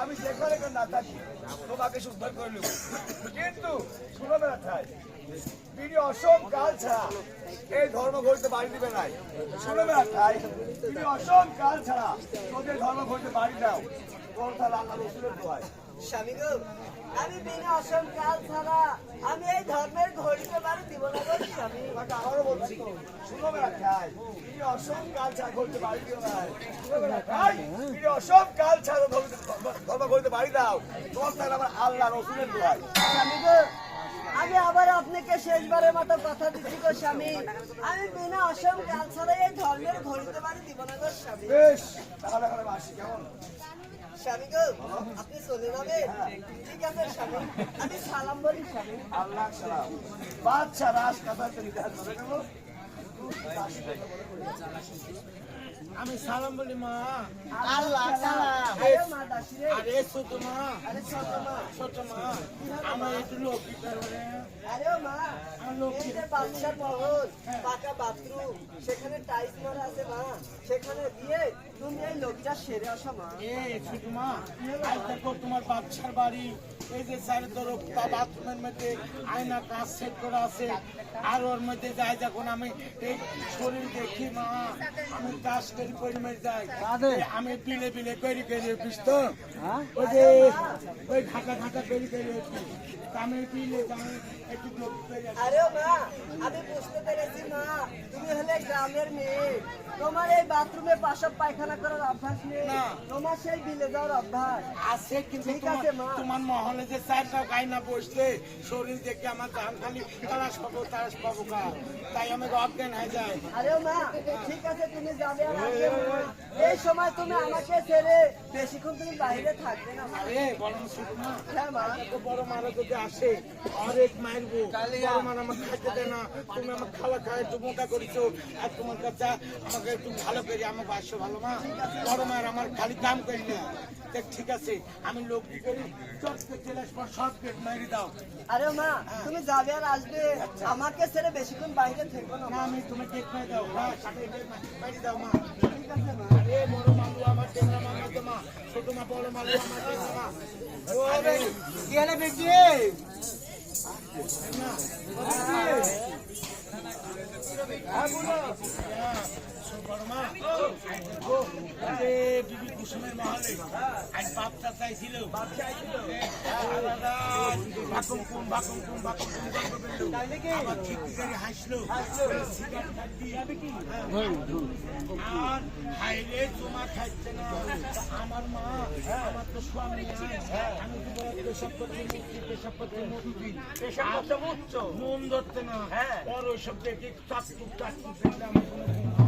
আমি যেখানে না থাকি, তোমাকে সুন্দর করে নেব। কিন্তু শুনো না ঠাই তিনি অসম কাল ছাড়া এই ধর্ম ঘটতে বাড়ি দিবে নাই। শুনো না ঠাই তিনি অসম কাল ছাড়া তোদের ধর্ম ঘটতে বাড়ি দাও। তোর তাহলে আল্লাহ রসুলের দোয়ায় স্বামী আমি বিনা অসম কাল ছাড়া আমি এই ধর্মের ঘড়িতে বাড়ি দিব না গো স্বামী তোমাকে আবারও বলছি শুনো না ঠাই তিনি অসম কাল ছাড়া বাড়ি দিও নাই শুনো না ঠাই তিনি অসম কাল ছাড়া ধর্ম- ঘটতে বাড়ি দাও। তোর তাহলে আমার আল্লাহ রসুলের দোয়ায় আমি আবার আপনাকে শেষবারের মতো কথা দিচ্ছি গো স্বামী। আমি বিনা অসম কাল ছাড়া এই ধর্মের ঘড়িতে বাড়ি দিব না গো স্বামী। বেশ তাহলে কেমন? স্বামী গো, আপনি চলে ঠিক আছে, স্বামী। আমি সালাম বলি, স্বামী। আল্লাহ সালাম। বাচ্চা রাজ কথা হবে কেন আমি সালাম বলি মা। আল্লাহ সালাম। আরে ছোট মা আরে ছোট মা। ছোট মা। আমার একটু লোক দিতে পারে আরে মা মহল পাকা বাথরুম। সেখানে টাইলস মারা আছে মা। সেখানে দিয়ে তুমি এই লোকটা সেরে আসো মা। এ ছোট মা। আজ দেখো তোমার বাচ্চার বাড়ি। এই যে চারি তরফ বাথরুমের মধ্যে আয়না কাজ সেট করা আছে। আর ওর মধ্যে যাই যখন আমি এই শরীর দেখি মা আমি কাজ করি করি মেরে যাই আমি বিলে বিলে করি করি বুঝতো ওই যে ওই ঘাটা ঘাটা করি করি আমি বিলে আমি একটু আরে মা আমি বুঝতে পেরেছি মা তুমি হলে গ্রামের মেয়ে। তোমার এই বাথরুমে পাশাপ পায়খানা করার অভ্যাস নেই। তোমার সেই বিলে যাওয়ার অভ্যাস। আছে কিন্তু ঠিক তোমার- আছে, মা। তোমার মহলে যে চারটা গাইনা বসলে শরীর দেখে আমার জান খালি তারাস পাবো তারাস পাবো কা তাই আমি অজ্ঞান হয়ে যায়। আরে মা ঠিক আছে তুমি যাবে আর না। এই সময় তুমি আমাকে ছেড়ে বেশিক্ষণ তুমি বাইরে থাকবে না মা। আরে বলেন শুধু না হ্যাঁ মা। এত বড় মারা যদি আসে অনেক মারবো বড় মার আমার খাইতে দেয় না। তুমি আমার খাওয়া খাওয়া একটু মোটা করেছ। আর তোমার কাছে আমাকে একটু ভালো করি আমার বাসো ভালো মা। বড় মায়ের আমার খালি দাম করি না। ঠিক আছে আমি লোক করি চটকে চলে আসব সব পেট মারি দাও। আরে মা তুমি যাবে আর আসবে আমাকে ছেড়ে বেশিক্ষণ বাইরে থেকো না আমি তুমি কেক খাই দাও হ্যাঁ সাথে মারি দাও মা। ঠিক আছে মা। বড় মালু আমার মা। ছোট মা বড় মালু আমার টেংরা মা। ও রে কি হলো বেটি হ্যাঁ বলো। আরে আমার মা আমার তো স্বামী মন ধরতে না পর ওইসব দেখে চাকু চাকু ফেললে আমার কোনো হয়